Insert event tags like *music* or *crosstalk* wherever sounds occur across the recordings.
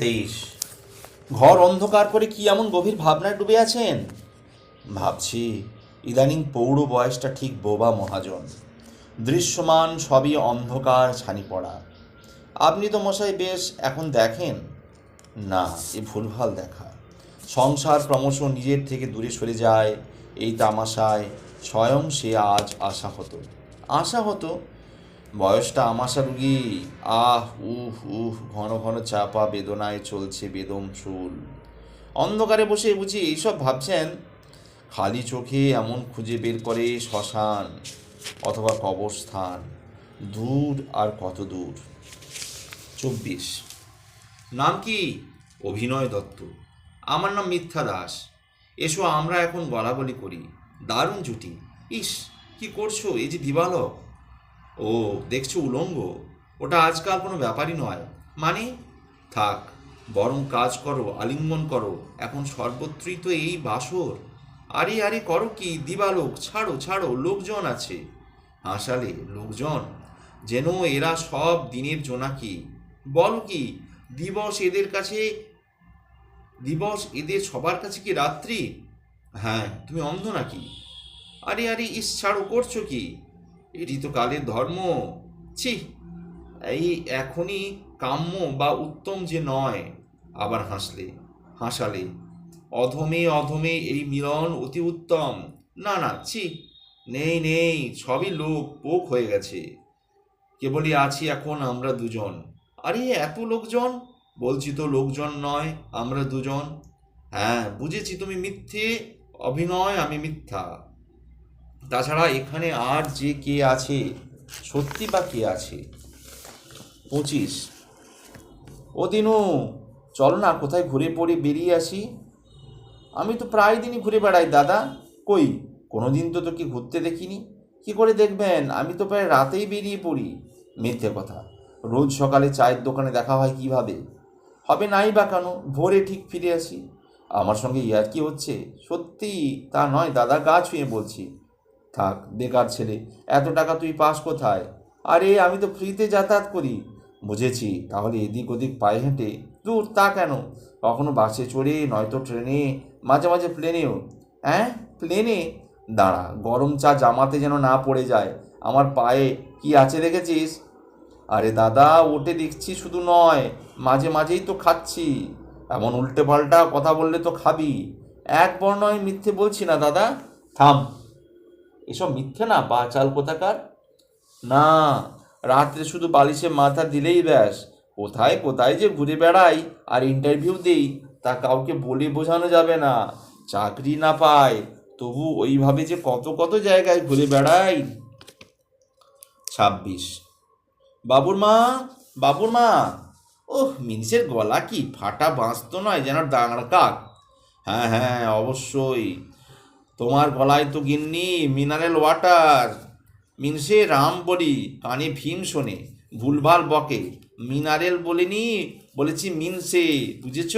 তেইশ। ঘর অন্ধকার করে কি এমন গভীর ভাবনায় ডুবে আছেন? ভাবছি, ইদানিং পৌর বয়সটা ঠিক বোবা মহাজন। দৃশ্যমান, সবই অন্ধকার, ছানি পড়া। আপনি তো মশাই বেশ এখন দেখেন? না, এ ভুলভাল দেখা। সংসার ক্রমশ নিজের থেকে দূরে সরে যায়। এই তামাশায় স্বয়ং সে আজ আশা হতো আশা হতো বয়সটা আমাশা রুগী, আহ, উহ উহ, ঘন ঘন চাপা বেদনায় চলছে বেদম চুল। অন্ধকারে বসে বুঝি এইসব ভাবছেন? খালি চোখে এমন খুঁজে বের করে শ্মশান অথবা কবরস্থান। দূর আর কত দূর? চব্বিশ। নাম কি? অভিনয় দত্ত। আমার নাম মিথ্যা দাস। এসো আমরা এখন গলাগলি করি। দারুণ জুটি। ইস, কি করছ? এই যে দিবালক। ও, দেখছ উলঙ্গ? ওটা আজকাল কোনো ব্যাপারই নয়। মানে থাক, বরং কাজ করো, আলিঙ্গন করো, এখন সর্বত্রই তো এই বাসর। আরে আরে, করো কি? দিবালোক, ছাড়ো ছাড়ো, লোকজন আছে। হাসালে, লোকজন? যেন এরা সব দিনের জোনাকি। বল কি, দিবস এদের কাছে, দিবস এদের সবার কাছে কি রাত্রি? হ্যাঁ তুমি অন্ধ নাকি? আরে আরে, ইস, ছাড়ো, করছ কি? এটি তো কালের ধর্ম। ছি, এই এখনই কাম্য বা উত্তম যে নয়, আবার হাসলে, হাসালে। অধমে অধমে এই মিলন অতি উত্তম। না না, ছি, নেই নেই, সবই লোক পোক হয়ে গেছে। কেবলই আছি এখন আমরা দুজন। আরে, এত লোকজন? বলছি তো লোকজন নয়, আমরা দুজন। হ্যাঁ বুঝেছি তুমি মিথ্যে, অভিনয় আমি মিথ্যা। তাছাড়া এখানে আর যে কে আছে, সত্যি বা কে আছে? পঁচিশ। ও দিনু, চল না, কোথায় ঘুরে পড়ে বেরিয়ে আসি? আমি তো প্রায় দিনই ঘুরে বেড়াই, দাদা। কই কোনো দিন তো তোকে ঘুরতে দেখিনি। কি করে দেখবেন? আমি তো প্রায় রাতেই বেরিয়ে পড়ি। মিথ্যে কথা। রোজ সকালে চায়ের দোকানে দেখা হয় কীভাবে? হবে নাই বা কেন? ভোরে ঠিক ফিরে আসি। আমার সঙ্গে ইয়ার কি হচ্ছে। সত্যি তা নয়, দাদা গা ছুঁয়ে বলছি। থাক, বেকার ছেলে, এত টাকা তুই পাস কোথায়? আরে, আমি তো ফ্রিতে যাতায়াত করি। বুঝেছি, তাহলে এদিক ওদিক পায়ে হেঁটে, দূর তা কেন? কখনো বাসে চড়ে, নয়তো ট্রেনে, মাঝে মাঝে প্লেনেও। হ্যাঁ প্লেনে? দাঁড়া, গরম চা জামাতে যেন না পড়ে যায়। আমার পায়ে কি আছে দেখেছিস? আরে দাদা, ওটে দেখছি শুধু নয়, মাঝে মাঝেই তো খাচ্ছি। এমন উল্টে পাল্টা কথা বললে তো খাবি। একবার নয় মিথ্যে বলছি না দাদা। থাম। এসব মিথ্যে না বা চাল কোথাকার? না, রাত্রে শুধু বালিশে মাথা দিলেই ব্যাস। কোথায় কোথায় যে ঘুরে বেড়াই আর ইন্টারভিউ দেই, তা কাউকে বলে বোঝানো যাবে না। চাকরি না পায়, তবু ওইভাবে যে কত কত জায়গায় ঘুরে বেড়াই। ছাব্বিশ। বাবুর মা বাবুর মা। ওহ, মিনসের গলা কি ফাটা বাঁশ তো নয় যেন ডাঙড় কাক। হ্যাঁ হ্যাঁ অবশ্যই। তোমার গলায় তো গিন্নি, মিনারেল ওয়াটার। মিনসে রাম বলি, কানে ভীম শোনে, ভুলভাল বকে। মিনারেল বলিনি, বলেছি মিনসে, বুঝেছ?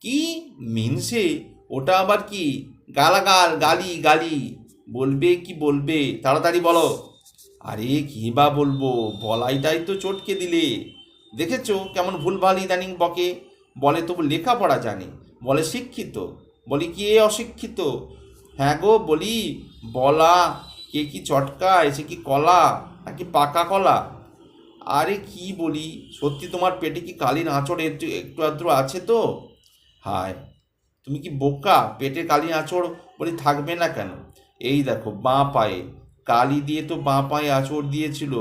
কি? মিনসে? ওটা আবার কি? গালাগাল, গালি গালি। বলবে কি বলবে? তাড়াতাড়ি বলো। আরে কি বা বলব? বলাইটাই তো চটকে দিলে। দেখেছ কেমন ভুলভাল ইদানিং বকে? বলে তবু লেখাপড়া জানে। বলে শিক্ষিত। বলি কি এ অশিক্ষিত? হ্যাঁ গো, বলি, বলা, কে কি চটকা, এসে কি কলা, নাকি পাকা কলা? আরে কি বলি, সত্যি তোমার পেটে কি কালির আঁচড় একটু একটু আধটু আছে তো? হায়, তুমি কি বোকা, পেটে কালি আঁচড় বলি থাকবে না কেন? এই দেখো, বাঁ পায়ে, কালি দিয়ে তো বাঁ পায়ে আঁচড় দিয়েছিল,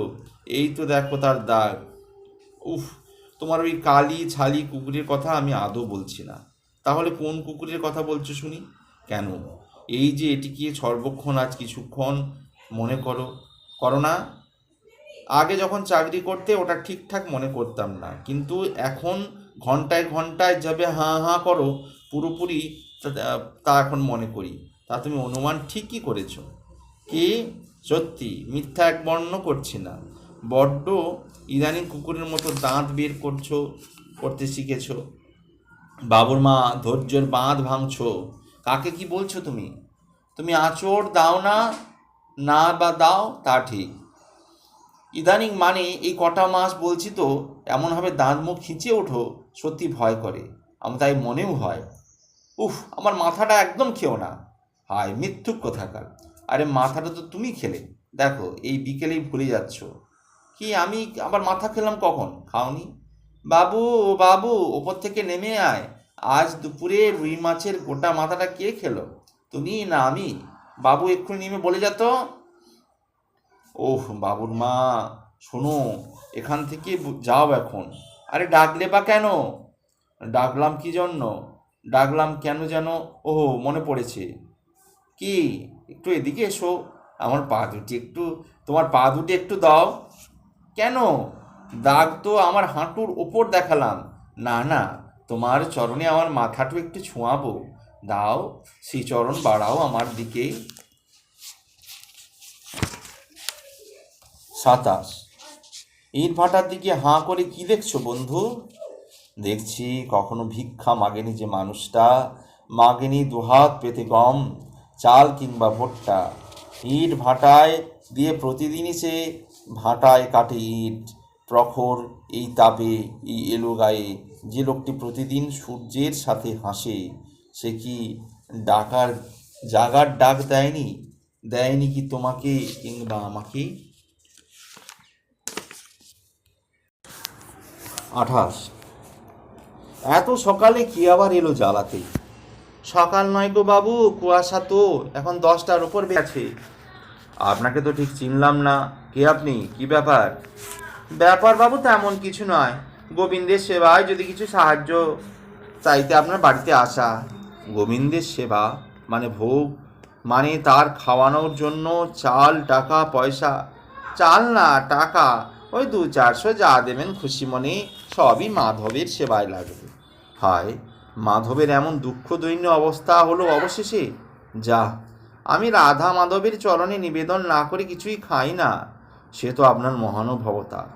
এই তো দেখো তার দাগ। উফ, তোমার ওই কালি, ছালি, কুকুরের কথা আমি আদৌ বলছি না। তাহলে কোন কুকুরের কথা বলছো শুনি? কেন? এই যে এটিকে সর্বক্ষণ আজ কিছুক্ষণ, মনে করো? করো না আগে যখন চাকরি করতে ওটা ঠিকঠাক মনে করতাম না। কিন্তু এখন ঘন্টায় ঘন্টায় যাবে হাঁ হাঁ করো, পুরোপুরি তা- এখন মনে করি। তা তুমি অনুমান ঠিকই করেছ। কি? সত্যি, মিথ্যা এক বর্ণ করছি না। বড্ড ইদানিং কুকুরের মতো দাঁত বের করছ, করতে শিখেছো। বাবুর মা, ধৈর্যের বাঁধ ভাঙছো। কাকে কি বলছো তুমি? তুমি আঁচড় দাও না না বা দাও, তা ঠিক। ইদানিং মানে এই কটা মাস বলছি তো এমনভাবে দাঁত মুখ খিঁচে ওঠো, সত্যি ভয় করে। আমার তাই মনেও হয়। উফ, আমার মাথাটা একদম খেও না। হায় মিথ্যুক কোথাকার। আরে মাথাটা তো তুমি খেলে। দেখো, এই বিকেলেই ভুলে যাচ্ছ। কি আমি আবার মাথা খেলাম কখন? খাওনি? বাবু বাবু, ওপর থেকে নেমে আয়। আজ দুপুরে রুই মাছের গোটা মাথাটা কে খেলো? তুমি না আমি? বাবু এক্ষুনি নেমে বলে যেত ওহ, বাবুর মা, শোনো, এখান থেকে যাও এখন। আরে ডাকলে বা কেন? ডাকলাম কি জন্য? ডাকলাম কেন যেন? ওহ, মনে পড়েছে। কি? একটু এদিকে এসো। আমার পা দুটি একটু, তোমার পা দুটি একটু দাও। কেন? দাগ তো আমার হাঁটুর ওপর দেখালাম। না না তোমার চরণে আমার মাথাটু একটু ছোঁয়াবো। দাও সেই চরণ বাড়াও আমার দিকে। সাতাশ। ইট ভাটার দিকে হাঁ করে কি দেখছ বন্ধু? দেখছি কখনো ভিক্ষা মাগেনি যে মানুষটা। মাগেনি দুহাত পেতে গম, চাল কিংবা ভুট্টা। ইট ভাটায় দিয়ে প্রতিদিনই সে ভাটায় কাটে ইট। প্রখর এই তাপে এই এলো গায়ে। যে লোকটি প্রতিদিন সূর্যের সাথে হাসে, সে কি ডাকার, জাগার ডাক দেয়নি? দেয়নি কি তোমাকে কিংবা আমাকে? আঠাশ। এত সকালে কি আবার এলো জ্বালাতে? সকাল নয় গো বাবু, কুয়াশা তো, এখন দশটার উপর আছে আপনাকে তো ঠিক চিনলাম না। কে আপনি? কি ব্যাপার? ব্যাপার বাবু তেমন কিছু নয়। গোবিন্দের সেবায় যদি কিছু সাহায্য চাইতে আপনার বাড়িতে আসা। গোবিন্দের সেবা মানে ভোগ মানে তার খাওয়ানোর জন্য চাল, টাকা, পয়সা, চাল না, টাকা, ওই দু চারশো যা দেবেন খুশি মনে, সবই মাধবের সেবায় লাগবে। হায়, মাধবের এমন দুঃখ দৈন্য অবস্থা হলো অবশেষে। যা, আমি রাধা মাধবের চরণে নিবেদন না করে কিছুই খাই না, সে তো আপনার মহানুভবতা।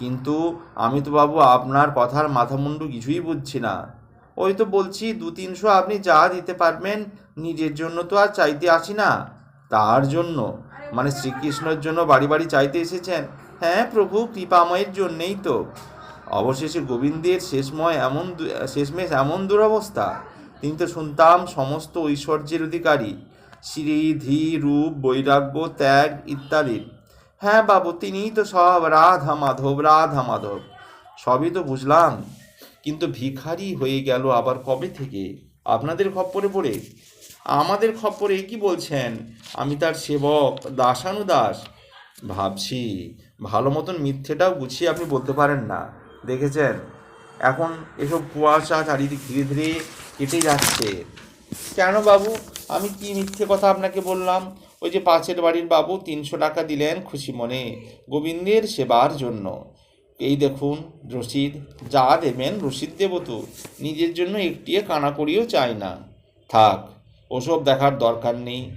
কিন্তু আমি তো বাবু আপনার কথার মাথা মাথামুন্ডু কিছুই বুঝছি না। ওই তো বলছি দু তিনশো আপনি যা দিতে পারবেন, নিজের জন্য তো আর চাইতে আসি না। তার জন্য। মানে শ্রীকৃষ্ণের জন্য বাড়ি বাড়ি চাইতে এসেছেন। হ্যাঁ প্রভু, কৃপাময়ের জন্যেই তো। অবশেষে গোবিন্দের শেষময় এমন শেষমেশ এমন দুরবস্থা। তিনি তো শুনতাম সমস্ত ঐশ্বর্যের অধিকারী। শ্রী ধী রূপ, বৈরাগ্য, ত্যাগ ইত্যাদির। হ্যাঁ বাবু, তিনিই তো সব। রাধা মাধব রাধা মাধব। সবই তো বুঝলাম। কিন্তু ভিখারি হয়ে গেল আবার কবে থেকে? আপনাদের খপ্পরে পড়ে? আমাদের খপ্পরে কি বলছেন? আমি তার সেবক দাসানুদাস ভাবছি, ভালো মতন মিথ্যেটাও গুছিয়ে আপনি বলতে পারেন না। দেখেছেন? এখন এসব কুয়াশা চারিদিক ধীরে ধীরে কেটে যাচ্ছে। কেন বাবু? আমি কি মিথ্যে কথা আপনাকে বললাম? ওই যে পাঁচের বাড়ির বাবু তিনশো টাকা দিলেন খুশি মনে। গোবিন্দের সেবার জন্য। এই দেখুন, রসিদ। যা দেবেন রসিদ দেব তো। নিজের জন্য একটিয়ে কানা করিও চাই না। থাক, ওসব দেখার দরকার নেই।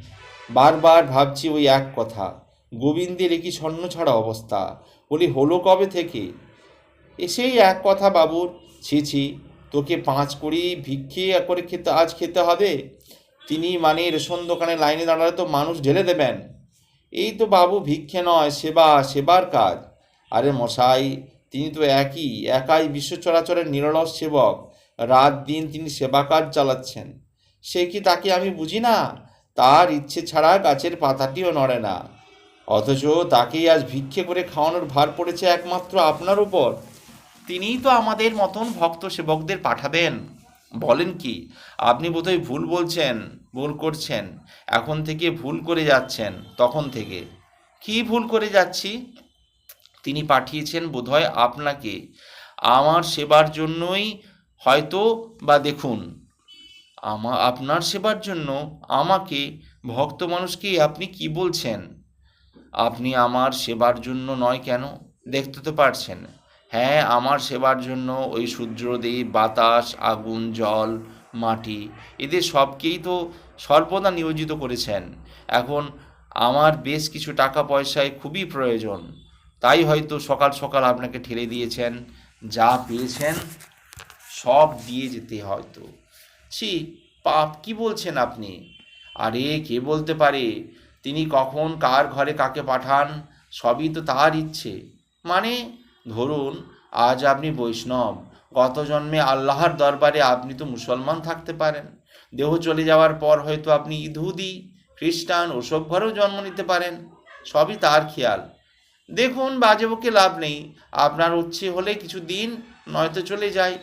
বারবার ভাবছি ওই এক কথা, গোবিন্দের একই স্বর্ণ ছাড়া অবস্থা? বলি, হলো কবে থেকে? এসেই এক কথা বাবুর। ছি ছি, তোকে পাঁচ করি ভিক্ষে করে খেতে আজ খেতে হবে? তিনি মানে রেশন দোকানে লাইনে দাঁড়ালে তো মানুষ ঢেলে দেবেন। এই তো বাবু ভিক্ষে নয়, সেবা, সেবার কাজ। আরে মশাই, তিনি তো একই, একাই বিশ্ব চরাচরের নিরলস সেবক। রাত দিন তিনি সেবা কাজ চালাচ্ছেন। সে কি তাকে আমি বুঝি না? তার ইচ্ছে ছাড়া গাছের পাতাটিও নড়ে না। অথচ তাকেই আজ ভিক্ষে করে খাওয়ানোর ভার পড়েছে একমাত্র আপনার উপর। তিনিই তো আমাদের মতন ভক্ত সেবকদের পাঠাবেন। বলেন কি? আপনি বোধহয় ভুল বলছেন, ভুল করছেন, এখন থেকে ভুল করে যাচ্ছেন, তখন থেকে। কি ভুল করে যাচ্ছি? তিনি পাঠিয়েছেন বোধহয় আপনাকে। আমার সেবার জন্যই হয়তো বা দেখুন, আমা, আপনার সেবার জন্য আমাকে ভক্ত মানুষকে আপনি কি বলছেন? আপনি আমার সেবার জন্য নয় কেন? দেখতে তো পারছেন। হ্যাঁ আমার সেবার জন্য ওই সূর্যদেব, বাতাস, আগুন, জল, মাটি, এদের সবকেই তো সর্বদা নিয়োজিত করেছেন। এখন আমার বেশ কিছু টাকা পয়সায় খুবই প্রয়োজন। তাই হয়তো সকাল সকাল আপনাকে ঠেলে দিয়েছেন, যা পেয়েছেন, সব দিয়ে যেতে হয়তো। ছি, পাপ কি বলছেন আপনি? আরে, কে বলতে পারে? তিনি কখন কার ঘরে কাকে পাঠান, সবই তো তার ইচ্ছে। মানে ধরুন, আজ আপনি বৈষ্ণব, গত জন্মে আল্লাহর দরবারে আপনি তো মুসলমান থাকতে পারেন। দেহ চলে যাওয়ার পর হয়তো আপনি ইহুদি, খ্রিস্টান, ওসব ঘরেও জন্ম নিতে পারেন। সবই তার খেয়াল। দেখুন, বাজে বকে লাভ নেই। আপনার উচ্ছে হলে কিছু দিন, নয়তো চলে যায়।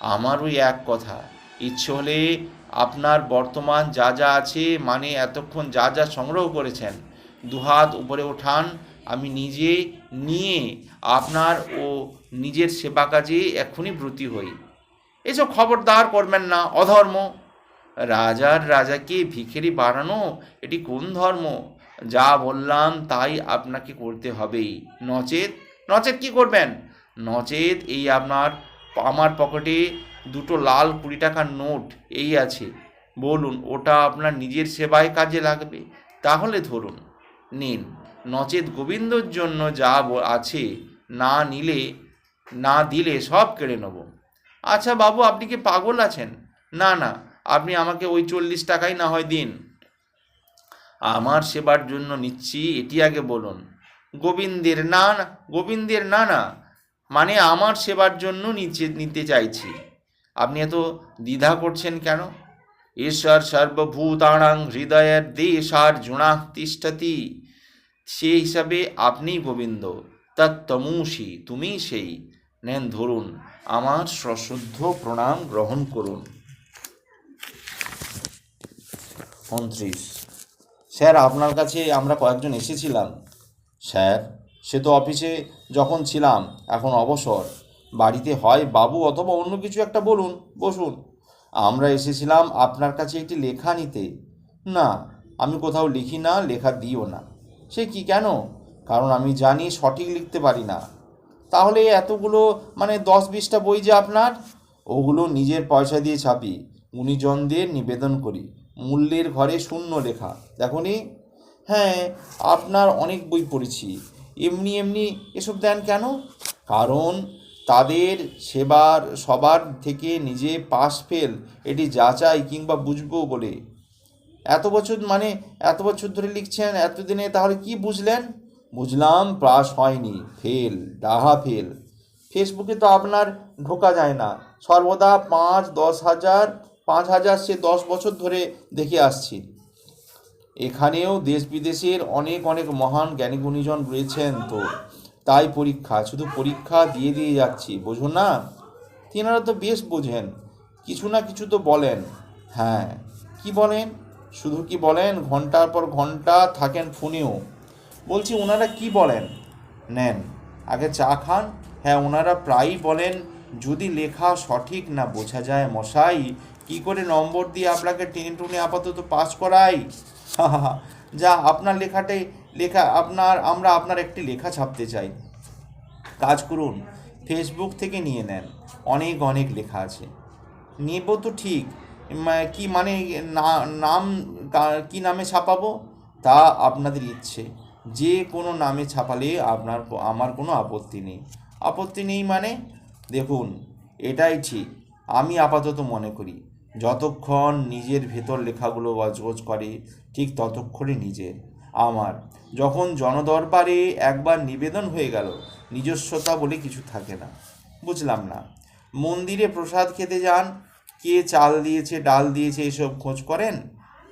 আমার ওই এক কথা, ইচ্ছে হলে আপনার বর্তমান যা যা আছে মানে এতক্ষণ যা যা সংগ্রহ করেছেন, দুহাত উপরে ওঠান আমি নিজে নিয়ে আপনার ও নিজের সেবা কাজে এখনই ব্রতী হই। এসব খবরদার করবেন না, অধর্ম। রাজার রাজাকে ভিখেরি বানানো, এটি কোন ধর্ম? যা বললাম তাই আপনাকে করতে হবেই। নচেত নচেত কি করবেন? নচেত এই আপনার আমার পকেটে দুটো লাল কুড়ি টাকার নোট, এই আছে। বলুন, ওটা আপনার নিজের সেবায় কাজে লাগবে? তাহলে ধরুন, নিন। নচেত গোবিন্দর জন্য যা আছে না নিলে, না দিলে সব কেড়ে নেব। আচ্ছা বাবু, আপনি কি পাগল আছেন? না না, আপনি আমাকে ওই চল্লিশ টাকাই না হয় দিন। আমার সেবার জন্য নিচ্ছি, এটি আগে বলুন। গোবিন্দের না না, গোবিন্দের না না মানে আমার সেবার জন্য নিচে, নিতে চাইছি। আপনি এত দ্বিধা করছেন কেন? ঈশ্বর সর্বভূতানাং হৃদয়ের দেশার জুণা তিষ্ঠতি। সে হিসাবে আপনিই গোবিন্দ তত্তমূষি তুমি সেই। নেন ধরুন, আমার সশুদ্ধ প্রণাম গ্রহণ করুন। উনত্রিশ। স্যার, আপনার কাছে আমরা কয়েকজন এসেছিলাম। স্যার, সে তো অফিসে যখন ছিলাম, এখন অবসর। বাড়িতে হয় বাবু অথবা অন্য কিছু একটা বলুন, বসুন। আমরা এসেছিলাম আপনার কাছে একটি লেখা নিতে। না, আমি কোথাও লিখি না, লেখা দিও না। সে কি কেন? কারণ আমি জানি, সঠিক লিখতে পারি না। তাহলে এতগুলো মানে দশ বিশটা বই যে আপনার, ওগুলো নিজের পয়সা দিয়ে ছাপি, গুণীজনদের নিবেদন করি। মূল্যের ঘরে শূন্য লেখা। দেখনি হ্যাঁ আপনার অনেক বই পড়েছি। এমনি এমনি এসব দেন কেন? কারণ তাদের সেবার, সবার থেকে নিজে পাস ফেল। এটি যাচাই কিংবা বুঝব বলে। এত বছর মানে এত বছর ধরে লিখছেন, এতদিনে তাহলে কি বুঝলেন? বুঝলাম পাস হয়নি, ফেল, ডাহা ফেল। ফেসবুকে তো আপনার ঢোকা যায় না। সর্বদা পাঁচ, দশ হাজার, পাঁচ হাজার সে দশ বছর ধরে দেখে আসছি। এখানেও দেশ বিদেশের অনেক অনেক মহান জ্ঞানী গুণীজন রয়েছেন তো। তাই পরীক্ষা, শুধু পরীক্ষা দিয়ে দিয়ে যাচ্ছি, বোঝো না? তিনারা তো বেশ বোঝেন। কিছু না কিছু তো বলেন। হ্যাঁ কি বলেন? শুধু কি বলেন? ঘণ্টার পর ঘণ্টা থাকেন ফোনেও। বলছি ওনারা কি বলেন? নেন, আগে চা খান। হ্যাঁ ওনারা প্রায়ই বলেন, যদি লেখা সঠিক না বোঝা যায় মশাই, কি করে নম্বর দিয়ে আপনাকে টেনে টুনে আপাতত পাস করাই? *laughs* যা, আপনার লেখাটাই লেখা, আপনার, আমরা আপনার একটি লেখা ছাপতে চাই। কাজ করুন, ফেসবুক থেকে নিয়ে নেন। অনেক অনেক লেখা আছে। নেব তো ঠিক কি মানে নাম, কা- নামে ছাপাবো? তা আপনাদের ইচ্ছে। যে কোনো নামে ছাপালে আপনার আমার কোনো আপত্তি নেই। আপত্তি নেই মানে দেখুন, এটাই ঠিক। আমি আপাতত মনে করি, যতক্ষণ নিজের ভেতর লেখাগুলো গজগজ করে, ঠিক ততক্ষণই নিজের। আমার, যখন জনদরবারে একবার নিবেদন হয়ে গেল, নিজস্বতা বলে কিছু থাকে না। বুঝলাম না। মন্দিরে প্রসাদ খেতে যান কে চাল দিয়েছে, ডাল দিয়েছে এসব খোঁজ করেন?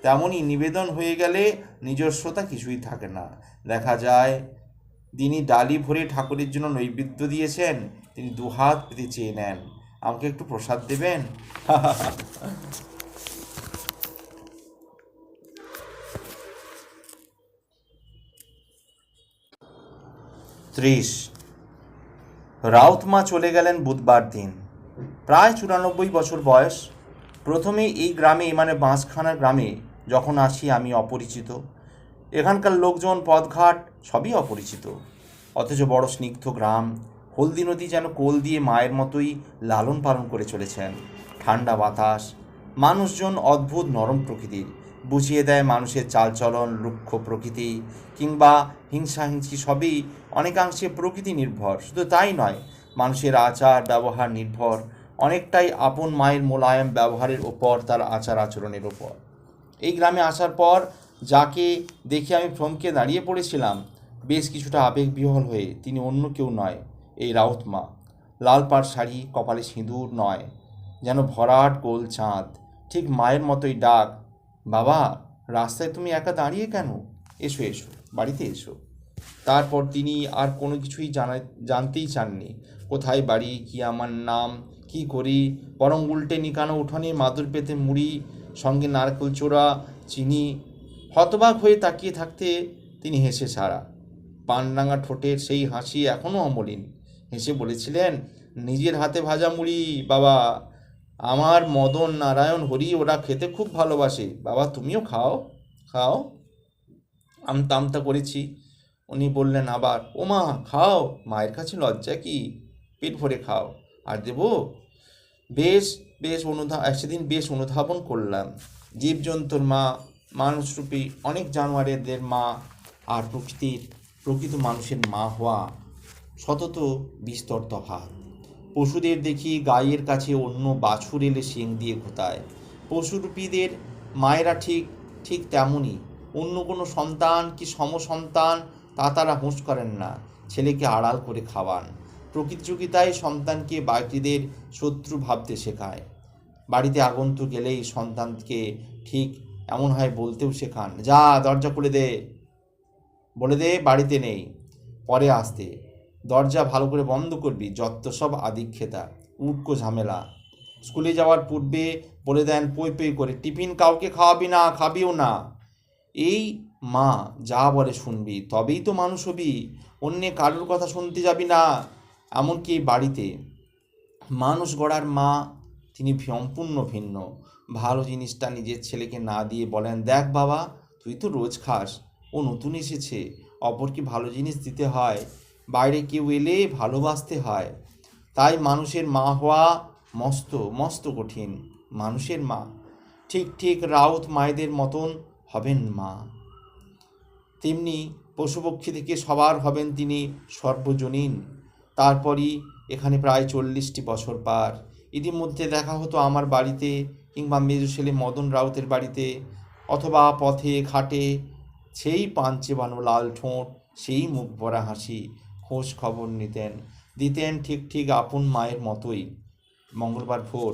তেমনই নিবেদন হয়ে গেলে নিজস্বতা কিছুই থাকে না। দেখা যায়, তিনি ডালি ভরে ঠাকুরের জন্য নৈবেদ্য দিয়েছেন, তিনি দুহাত পেতে চেয়ে নেন। আমাকে একটু প্রসাদ দেবেন? ত্রিশ। রাউতমা চলে গেলেন বুধবার দিন। প্রায় চুরানব্বই বছর বয়স প্রথমে এই গ্রামে মানে বাঁশখানা গ্রামে যখন আসি আমি অপরিচিত। এখানকার লোকজন, পথঘাট সবই অপরিচিত। অথচ বড় স্নিগ্ধ গ্রাম, হলদি নদী যেন কোল দিয়ে মায়ের মতোই লালন পালন করে চলেছেন। ঠান্ডা বাতাস, মানুষজন অদ্ভুত নরম প্রকৃতির। বুঝিয়ে দেয় মানুষের চালচলন, রুক্ষ প্রকৃতি কিংবা হিংসাহিংসি সবই অনেকাংশে প্রকৃতি নির্ভর। শুধু তাই নয়, মানুষের আচার ব্যবহার নির্ভর। অনেকটাই আপন মায়ের মোলায়েম ব্যবহারের ওপর তার আচার আচরণের ওপর এই গ্রামে আসার পর যাকে দেখে আমি থমকে দাঁড়িয়ে পড়েছিলাম, বেশ কিছুটা আবেগ বিহল হয়ে তিনি অন্য কেউ নয়, এই রাউত মা। লাল পাড় শাড়ি, কপালে সিঁদুর নয়, যেন ভরাট গোল চাঁদ। ঠিক মায়ের মতোই ডাক, বাবা, রাস্তায় তুমি একা দাঁড়িয়ে কেন? এসো এসো, বাড়িতে এসো। তারপর তিনি আর কোনো কিছুই জানা জানতেই চাননি, কোথায় বাড়ি, কি আমার নাম কি করি? বরং উল্টে নিকানো উঠোনে মাদুর পেতে মুড়ি, সঙ্গে নারকেল চোড়া, চিনি, হতবাক হয়ে তাকিয়ে থাকতে তিনি হেসে ছাড়া পানরাঙা ঠোঁটের সেই হাসি এখনও অমলিন। হেসে বলেছিলেন, নিজের হাতে ভাজা মুড়ি, বাবা। আমার মদন নারায়ণ হরি ওরা খেতে খুব ভালোবাসে। বাবা, তুমিও খাও খাও। আমতা আমতা করেছি। উনি বললেন আবার ও মা খাও। মায়ের কাছে লজ্জা কি? পেট ভরে খাও। আর দেব, বেশ বেশ অনুধা সেদিন বেশ অনুধাবন করলাম। জীবজন্তুর মা, মানুষরূপী অনেক জানোয়ারেদের মা আর প্রকৃতির, প্রকৃত মানুষের মা হওয়া সতত বিস্তর তফাৎ। পশুদের দেখি গায়ের কাছে অন্য বাছুর এলে শিং দিয়ে ঘোতায় পশুরূপীদের মায়েরা ঠিক ঠিক তেমনই। অন্য কোনো সন্তান কি সমসন্তান তা তারা হুঁশ করেন না। ছেলেকে আড়াল করে খাওয়ান। প্রতিযোগিতায় সন্তানকে বাড়িদের শত্রু ভাবতে শেখায়। বাড়িতে আগন্তুক গেলেই সন্তানকে ঠিক এমন হয় বলতেও শেখান। যা, দরজা খুলে দে। বলে দে, বাড়িতে নেই। পরে আসতে। দরজা ভালো করে বন্ধ করবি। যত সব আদিক্ষেতা। উটকো ঝামেলা। স্কুলে যাওয়ার পূর্বে বলে দেন, পই পই করে। টিফিন কাউকে খাওয়াবি না, খাবিও না। এই মা যা বলে শুনবি, তবেই তো মানুষ হবি। অন্যে কারোর কথা শুনতে যাবি না। এমনকি বাড়িতে মানুষ গড়ার মা, তিনি সম্পূর্ণ ভিন্ন। ভালো জিনিসটা নিজের ছেলেকে না দিয়ে বলেন, দেখ বাবা, তুই তো রোজ খাস, ও নতুন এসেছে, অপরকে ভালো জিনিস দিতে হয়, বাইরে কেউ এলে ভালোবাসতে হয়। তাই মানুষের মা হওয়া মস্ত মস্ত কঠিন, মানুষের মা। ঠিক ঠিক রাউত মায়েদের মতন হবেন মা। তেমনি পশুপক্ষী থেকে সবার হবেন তিনি সর্বজনীন। তারপরই এখানে প্রায় চল্লিশটি বছর পার। ইতিমধ্যে দেখা হতো আমার বাড়িতে কিংবা মেজো ছেলে মদন রাউতের বাড়িতে অথবা পথে, ঘাটে সেই পাঞ্চে বানো লাল ঠোঁট, সেই মুখ ভরা হাসি খোঁজ খবর নিতেন, দিতেন ঠিক ঠিক আপন মায়ের মতোই। মঙ্গলবার ভোর,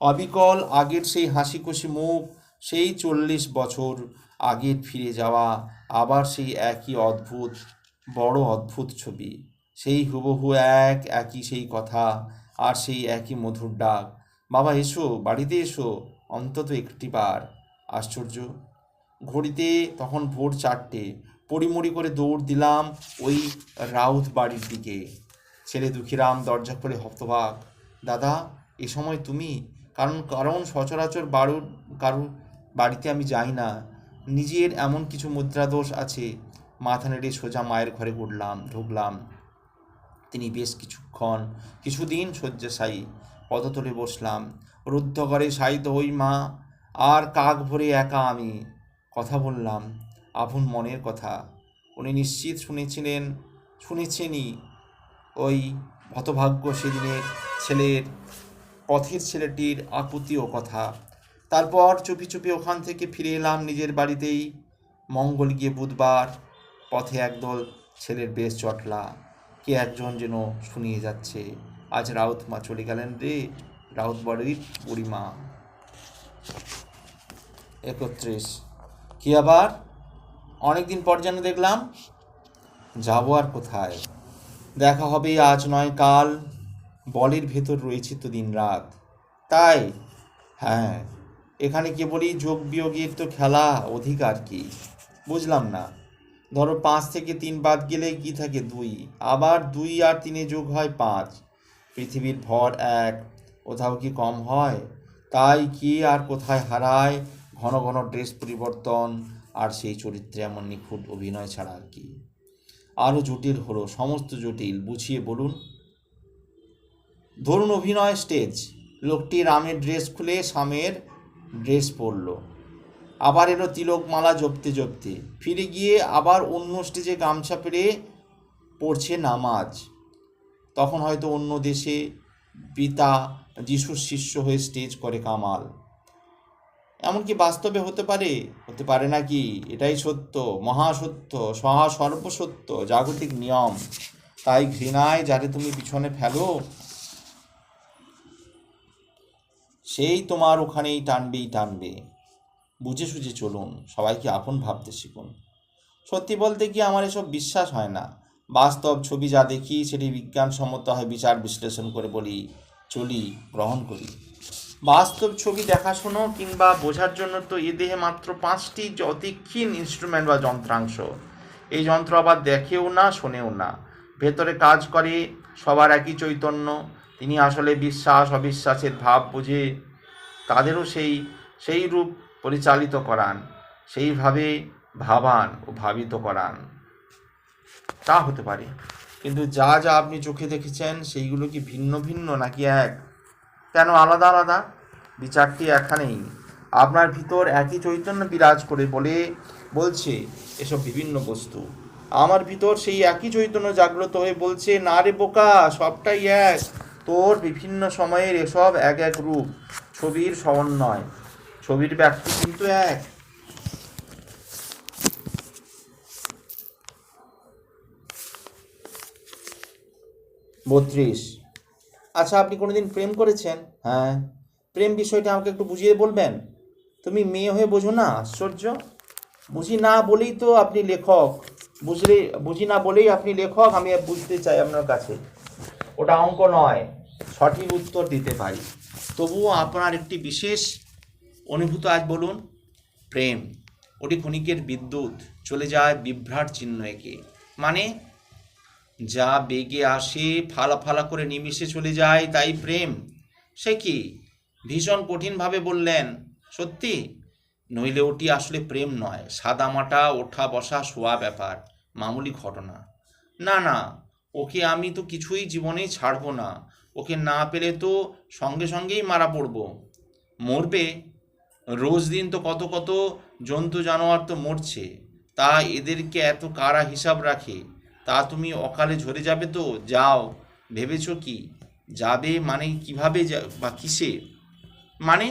অবিকল আগের সেই হাসি খুশি মুখ, সেই চল্লিশ বছর আগের ফিরে যাওয়া, আবার সেই একই অদ্ভুত, বড় অদ্ভুত ছবি। সেই হুবহু এক একই সেই কথা আর সেই একই মধুর ডাক। বাবা, এসো, বাড়িতে এসো, অন্তত একটি বার। আশ্চর্য। ঘড়িতে তখন ভোর চারটে। পড়িমড়ি করে দৌড় দিলাম ওই রাউত বাড়ির দিকে। ছেলে দুঃখীরাম দরজা খুলে হতবাক। দাদা, এ সময় তুমি? কারণ কারণ সচরাচর বাড়ুর কারুর বাড়িতে আমি যাই না। নিজের এমন কিছু মুদ্রাদোষ আছে। মাথা নেড়ে সোজা মায়ের ঘরে উঠলাম, ঢুকলাম। তিনি বেশ কিছুক্ষণ, কিছুদিন শয্যাশায়ী পদতলে বসলাম। রুদ্ধ ঘরে শায়িত হই মা, আর কাক ভরে একা আমি? কথা বললাম আপন মনের কথা। উনি নিশ্চিত শুনেছিলেন, শুনেছেনই। ওই হতভাগ্য সেদিনের ছেলের, পথের ছেলেটির আকুতি ও কথা। তারপর চুপি চুপি ওখান থেকে ফিরে এলাম নিজের বাড়িতেই। মঙ্গল গিয়ে বুধবার পথে একদল ছেলের বেশ চটলা। কে একজন যেন শুনিয়ে যাচ্ছে, আজ রাউত মা চলে গেলেন রে, রাউত বাড়ির বুড়িমা। একত্রিশ, কি আবার? অনেকদিন পর যেন দেখলাম, যাব আর কোথায়? দেখা হবে আজ নয় কাল, বলের ভেতর রয়েছে তো দিন রাত। তাই? হ্যাঁ এখানে কেবলই যোগ বিয়োগের তো খেলা, অধিকার কি? বুঝলাম না। ধরো পাঁচ থেকে তিন বাদ গেলে কি থাকে? দুই। আবার দুই আর তিনে যোগ হয় পাঁচ। পৃথিবীর ভর এক। কোথাও কি কম হয়? তাই কি আর কোথায় হারায়? ঘন ঘন ড্রেস পরিবর্তন। আর সেই চরিত্রে এমন নিখুঁত অভিনয় ছাড়া আর কি। আরও জটিল হলো, সমস্ত জটিল। বুঝিয়ে বলুন। ধরুন অভিনয় স্টেজ। লোকটি রামের ড্রেস খুলে সামের ড্রেস পরলো। আবার এলো তিলকমালা জপতে জপতে। ফিরে গিয়ে আবার অন্য স্টেজে গামছা পেরে পড়ছে নামাজ। তখন হয়তো অন্য দেশে পিতা যিশুর শিষ্য হয়ে স্টেজ করে কামাল। এমনকি বাস্তবে হতে পারে হতে পারে নাকি এটাই সত্য, মহাসত্য সহা সর্বসত্য, জাগতিক নিয়ম। তাই ঘৃণায় যারে তুমি পিছনে ফেলো, সেই তোমার ওখানেই টানবেই টানবে। বুঝে সুঝে চলুন, সবাইকে আপন ভাবতে শিখুন। সত্যি বলতে কি আমার এসব বিশ্বাস হয় না। বাস্তব ছবি যা দেখি, সেটি বিজ্ঞানসম্মত হয় বিচার বিশ্লেষণ করে বলি, চলি, গ্রহণ করি। বাস্তব ছবি দেখাশুনো কিংবা বোঝার জন্য তো এ দেহে মাত্র পাঁচটি অতি ক্ষীণ ইনস্ট্রুমেন্ট বা যন্ত্রাংশ। এই যন্ত্র আবার দেখেও না, শোনেও না। ভেতরে কাজ করে, সবার একই চৈতন্য। তিনি আসলে বিশ্বাস, অবিশ্বাসের ভাব বুঝে। তাদেরও সেই সেই রূপ পরিচালিত করান, সেইভাবে ভাবান ও ভাবিত করান। তা হতে পারে। কিন্তু যা যা আপনি চোখে দেখেছেন, সেইগুলো কি ভিন্ন ভিন্ন নাকি এক? কেন আলাদা আলাদা? বিচারটি এখানেই। আপনার ভিতর একই চৈতন্য বিরাজ করে বলে বলছে এসব বিভিন্ন বস্তু। আমার ভিতর সেই একই চৈতন্য জাগ্রত হয়ে বলছে, না রে বোকা, সবটাই এক। তোর বিভিন্ন সময়ের এসব এক এক রূপ। ছবির সমন্বয়। ছবির ব্যাপ্তি কিন্তু এক। বত্রিশ। আচ্ছা আপনি কোনোদিন প্রেম করেছেন? হ্যাঁ। প্রেম বিষয়টা আমাকে একটু বুঝিয়ে বলবেন? তুমি মেয়ে হয়ে বোঝো না, আশ্চর্য? বুঝি না বলেই তো আপনি লেখক। বুঝলে, বুঝি না বলেই আপনি লেখক, আমি বুঝতে চাই আপনার কাছে। ওটা অঙ্ক নয়, সঠিক উত্তর দিতে পারি। তবুও আপনার একটি বিশেষ অনুভূত আজ বলুন, প্রেম, ওটি ক্ষণিকের বিদ্যুৎ, চলে যায় বিভ্রাট চিহ্ন একে। মানে যা বেগে আসে, ফালা ফালা করে নিমিষে চলে যায়, তাই প্রেম। সে কি? ভীষণ কঠিনভাবে বললেন, সত্যি? নইলে ওটি আসলে প্রেম নয় সাদামাটা ওঠা বসা, শোয়া ব্যাপার, মামুলি ঘটনা। না না, ওকে আমি তো কিছুই জীবনে ছাড়বো না, ওকে না পেলে তো সঙ্গে সঙ্গেই মারা পড়ব। মরবে? রোজ দিন তো কত কত জন্তু জানোয়ার তো মরছে, তা এদেরকে এত কারা হিসাব রাখে? তা তুমি অকালে ঝরে যাবে তো? যাও, ভেবেছো কি? যাবে মানে কীভাবে বা কিসে? মানে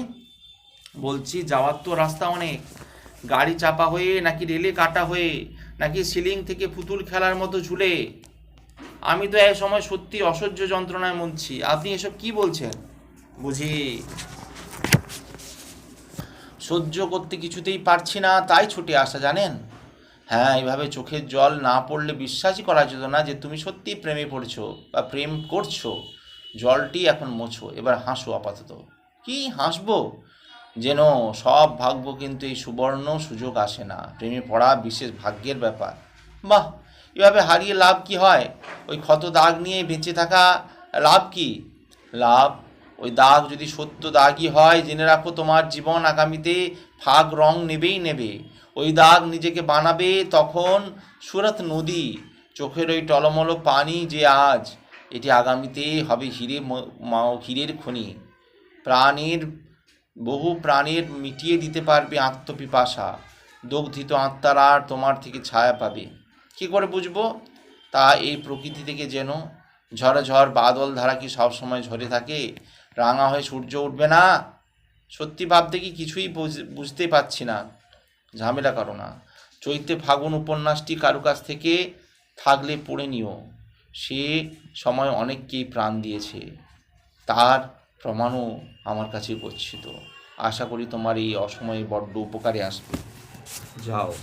বলছি যাওয়ার তো রাস্তা অনেক। গাড়ি চাপা হয়ে নাকি রেলে কাটা হয়ে, নাকি সিলিং থেকে পুতুল খেলার মতো ঝুলে? আমি তো এক সময় সত্যি অসহ্য যন্ত্রণায় মনছি আপনি এসব কি বলছেন? বুঝি সহ্য করতে কিছুতেই পারছি না, তাই ছুটে আসা, জানেন? হ্যাঁ এইভাবে চোখের জল না পড়লে বিশ্বাসই করা যেত না যে তুমি সত্যি প্রেমে পড়ছো বা প্রেম করছ। জলটি এখন মোছো, এবার হাসো আপাতত। কি হাসবো? যেন সব ভাগ্য কিন্তু এই সুবর্ণ সুযোগ আসে না, প্রেমে পড়া বিশেষ ভাগ্যের ব্যাপার। বাহ, এভাবে হারিয়ে লাভ কি হয়? ওই ক্ষত দাগ নিয়ে বেঁচে থাকা লাভ কি? লাভ ওই দাগ যদি সত্য দাগই হয়, জেনে রাখো তোমার জীবন আগামীতে ফাগ রং নেবেই নেবে। ওই দাগ নিজেকে বানাবে তখন সুরত নদী, চোখের ওই টলমলো পানি যে আজ, এটি আগামীতে হবে হিরে হিরের খনি। প্রাণের, বহু প্রাণের মিটিয়ে দিতে পারবে আত্মপিপাসা। দগ্ধিত আত্মারা আর তোমার থেকে ছায়া পাবে। কি করে বুঝব? তা এই প্রকৃতি থেকে যেন ঝড় ঝড় বাদল ধারা কি সবসময় ঝরে থাকে? রাঙা হয়ে সূর্য উঠবে না। সত্যি ভাবতে কি কিছুই বুঝ- বুঝতে পারছি না। ঝামেলা করো না। চৈত্রে ফাগুন উপন্যাসটি কারও কাছ থেকে থাকলে পড়ে নিও। সে সময় অনেককেই প্রাণ দিয়েছে। তার প্রমাণও আমার কাছে গচ্ছিত। আশা করি তোমার এই অসময়ে বড্ড উপকারে আসবে। যাও।